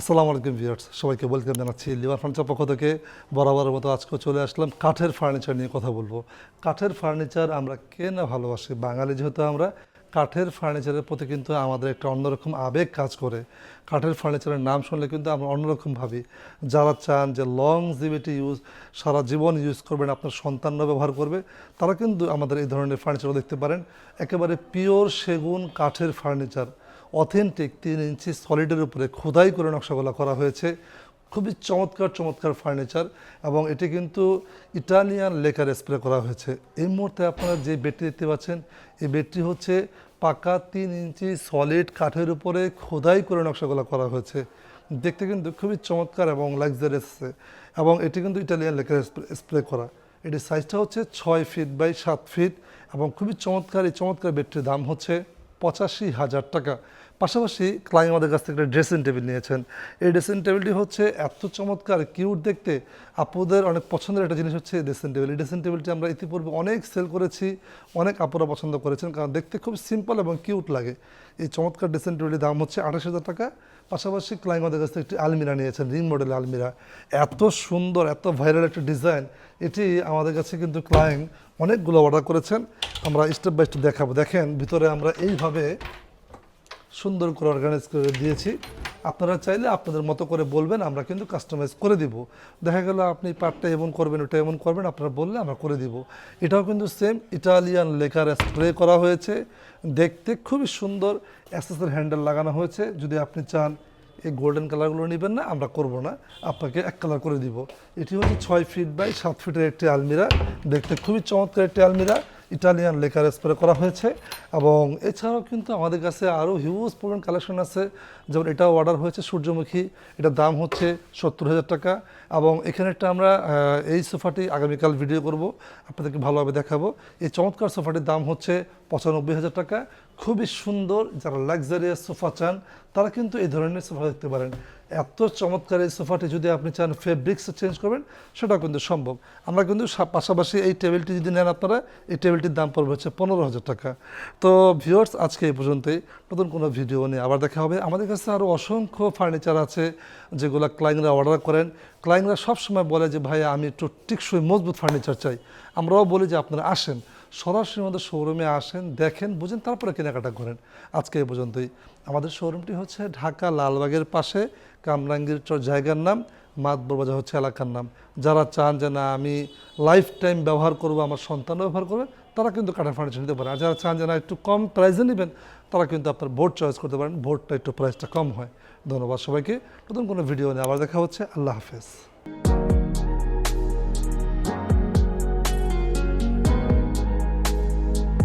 আসসালামু আলাইকুম ভিউয়ার্স, সবাইকে ওয়েলকাম জানাচ্ছি লিভার ফার্নিচার পক্ষ থেকে। বরাবরের মতো আজকে চলে আসলাম কাঠের ফার্নিচার নিয়ে কথা বলব। কাঠের ফার্নিচার আমরা কে না ভালোবাসি? বাঙালি যেহেতু আমরা, কাঠের ফার্নিচারের প্রতি কিন্তু আমাদের একটা অন্যরকম আবেগ কাজ করে। কাঠের ফার্নিচারের নাম শুনলে কিন্তু আমরা অন্যরকম ভাবি। যারা চান যে লং জিবিটি ইউজ সারা জীবন ইউজ করবেন, আপনার সন্তানরা ব্যবহার করবে, তারা কিন্তু আমাদের এই ধরনের ফার্নিচারও দেখতে পারেন। একেবারে পিওর সেগুন কাঠের ফার্নিচার অথেন্টিক তিন ইঞ্চি সলিডের উপরে খোদাই করে নকশাগুলো করা হয়েছে। খুবই চমৎকার চমৎকার ফার্নিচার এবং এটি কিন্তু ইটালিয়ান লেকার স্প্রে করা হয়েছে। এই মুহূর্তে আপনারা যে বেডটি দেখতে পাচ্ছেন, এই বেডটি হচ্ছে পাকা তিন ইঞ্চি সলিড কাঠের উপরে খোদাই করে নকশাগুলো করা হয়েছে। দেখতে কিন্তু খুবই চমৎকার এবং লাক্সারিয়াস এবং এটি কিন্তু ইটালিয়ান লেকার স্প্রে করা। এটির সাইজটা হচ্ছে ছয় ফিট বাই সাত ফিট এবং খুবই চমৎকার, এই চমৎকার বেডটির দাম হচ্ছে পঁচাশি হাজার টাকা। পাশাপাশি ক্লাইং আমাদের কাছ থেকে একটা ড্রেসিং টেবিল নিয়েছেন। এই ড্রেসিং টেবিলটি হচ্ছে এত চমৎকার কিউট দেখতে। আপুদের অনেক পছন্দের একটা জিনিস হচ্ছে ড্রেসিং টেবিল এই ড্রেসিং টেবিলটি আমরা ইতিপূর্বে অনেক সেল করেছি, অনেক আপুরা পছন্দ করেছেন কারণ দেখতে খুব সিম্পল এবং কিউট লাগে। এই চমৎকার ড্রেসিং টেবিলটির দাম হচ্ছে আঠাশ হাজার টাকা। পাশাপাশি ক্লাইং আমাদের কাছ থেকে একটি আলমিরা নিয়েছেন রিং মডেল আলমিরা। এত সুন্দর, এত ভাইরাল একটা ডিজাইন এটি আমাদের কাছে কিন্তু ক্লাইং অনেকগুলো অর্ডার করেছেন। আমরা স্টেপ বাই স্টেপ দেখাবো। দেখেন, ভিতরে আমরা এইভাবে সুন্দর করে অর্গানাইজ করে দিয়েছি। আপনারা চাইলে আপনাদের মতো করে বলবেন, আমরা কিন্তু কাস্টমাইজ করে দিব। দেখা গেল আপনি পার্টটা এমন করবেন, ওটা এমন করবেন, আপনারা বললে আমরা করে দিব। এটাও কিন্তু সেম ইটালিয়ান লেকার স্প্রে করা হয়েছে। দেখতে খুবই সুন্দর অ্যাসেসের হ্যান্ডেল লাগানো হয়েছে। যদি আপনি চান, এই গোল্ডেন কালারগুলো নেবেন না, আমরা করব না। আপনাকে এক কালার করে দিব। এটি হচ্ছে ছয় ফিট বাই সাত ফিটের একটি আলমিরা। দেখতে খুবই চমৎকার একটি আলমিরা। ইটালিয়ান লেকার স্প্রে করা হয়েছে এবং এছাড়াও কিন্তু আমাদের কাছে আরও হিউজ পরিমাণ কালেকশন আছে। যেমন এটাও অর্ডার হয়েছে সূর্যমুখী, এটার দাম হচ্ছে সত্তর হাজার টাকা এবং এখানে একটা আমরা এই সোফাটি আগামীকাল ভিডিও করব, আপনাদেরকে ভালোভাবে দেখাবো। এই চমৎকার সোফাটির দাম হচ্ছে পঁচানব্বই হাজার টাকা। খুবই সুন্দর যারা লাক্সারিয়াস সোফা চান, তারা কিন্তু এই ধরনের সোফা দেখতে পারেন। এত চমৎকার এই সোফাটি যদি আপনি চান ফেব্রিক্স চেঞ্জ করবেন, সেটাও কিন্তু সম্ভব। আমরা কিন্তু পাশাপাশি এই টেবিলটি যদি নেন আপনারা, এই টেবিলটির দাম পড়বে হচ্ছে পনেরো হাজার টাকা। তো ভিউয়ার্স আজকে এই পর্যন্তই। নতুন কোনো ভিডিও নিয়ে আবার দেখা হবে। আমাদের কাছে আরও অসংখ্য ফার্নিচার আছে, যেগুলো ক্লাইন্টরা অর্ডার করেন। ক্লাইন্টরা সবসময় বলে যে, ভাই, আমি একটু টিকসই মজবুত ফার্নিচার চাই। আমরাও বলি যে, আপনারা আসেন। সরাসরি আমাদের শোরুমে আসেন, দেখেন, বুঝেন, তারপরে কেনাকাটা করেন। আজকে এই পর্যন্তই। আমাদের শোরুমটি হচ্ছে ঢাকা লালবাগের পাশে কামরাঙ্গীর চর জায়গার নাম, মাতবর বাজার হচ্ছে এলাকার নাম। যারা চান যে, না, আমি লাইফ টাইম ব্যবহার করব, আমার সন্তান ব্যবহার করবে, তারা কিন্তু কাঠের ফার্নিচার নিতে পারে আর যারা চান যে, না, একটু কম প্রাইসে নেবেন, তারা কিন্তু আপনার বোর্ড চয়েস করতে পারেন। বোর্ডটা একটু প্রাইসটা কম হয়। ধন্যবাদ সবাইকে। নতুন কোনো ভিডিও নিয়ে আবার দেখা হচ্ছে। আল্লাহ হাফেজ।